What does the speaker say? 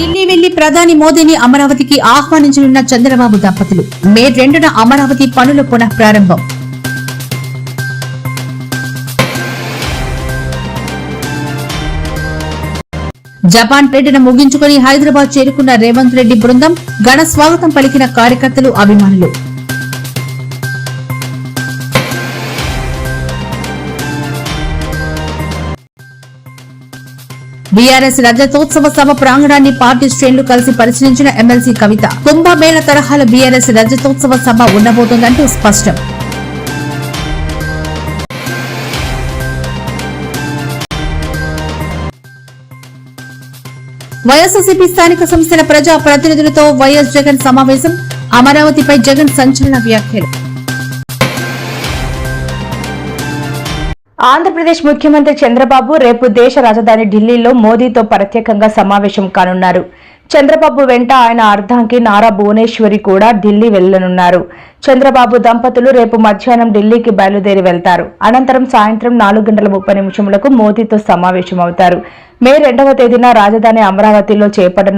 ఢిల్లీ వెళ్ళి ప్రధాని మోదీని అమరావతికి ఆహ్వానించనున్న చంద్రబాబు దంపతులు. మే రెండున అమరావతి పనుల పునః ప్రారంభం జపాన్ పర్యటన ముగించుకుని హైదరాబాద్ చేరుకున్న రేవంత్ రెడ్డి బృందం ఘన స్వాగతం పలికిన కార్యకర్తలు అభిమానులు. బీఆర్ఎస్ రజతోత్సవ సభ ప్రాంగణాన్ని పార్టీ శ్రేణులు కలిసి పరిశీలించిన ఎమ్మెల్సీ కవిత. కుంభమేళ తరహాల బీఆర్ఎస్ రజతోత్సవ సభ ఉండబోతోందంటూ స్పష్టం. వైఎస్ఆర్సీపీ స్థానిక సంస్థల ప్రజా ప్రతినిధులతో వైఎస్ జగన్ సమావేశం. అమరావతిపై జగన్ సంచలన వ్యాఖ్యలు. ఆంధ్రప్రదేశ్ ముఖ్యమంత్రి చంద్రబాబు రేపు దేశ రాజధాని ఢిల్లీలో మోదీతో ప్రత్యేకంగా సమావేశం కానున్నారు. చంద్రబాబు వెంట ఆయన అర్ధాంకి నారా భువనేశ్వరి కూడా ఢిల్లీ వెళ్ళనున్నారు చంద్రబాబు దంపతులు రేపు మధ్యాహ్నం ఢిల్లీకి బయలుదేరి వెళ్తారు. అనంతరం సాయంత్రం నాలుగు గంటల ముప్పై నిమిషములకు మోదీతో సమావేశమవుతారు. మే రెండవ తేదీన రాజధాని అమరావతిలో చేపట్టిన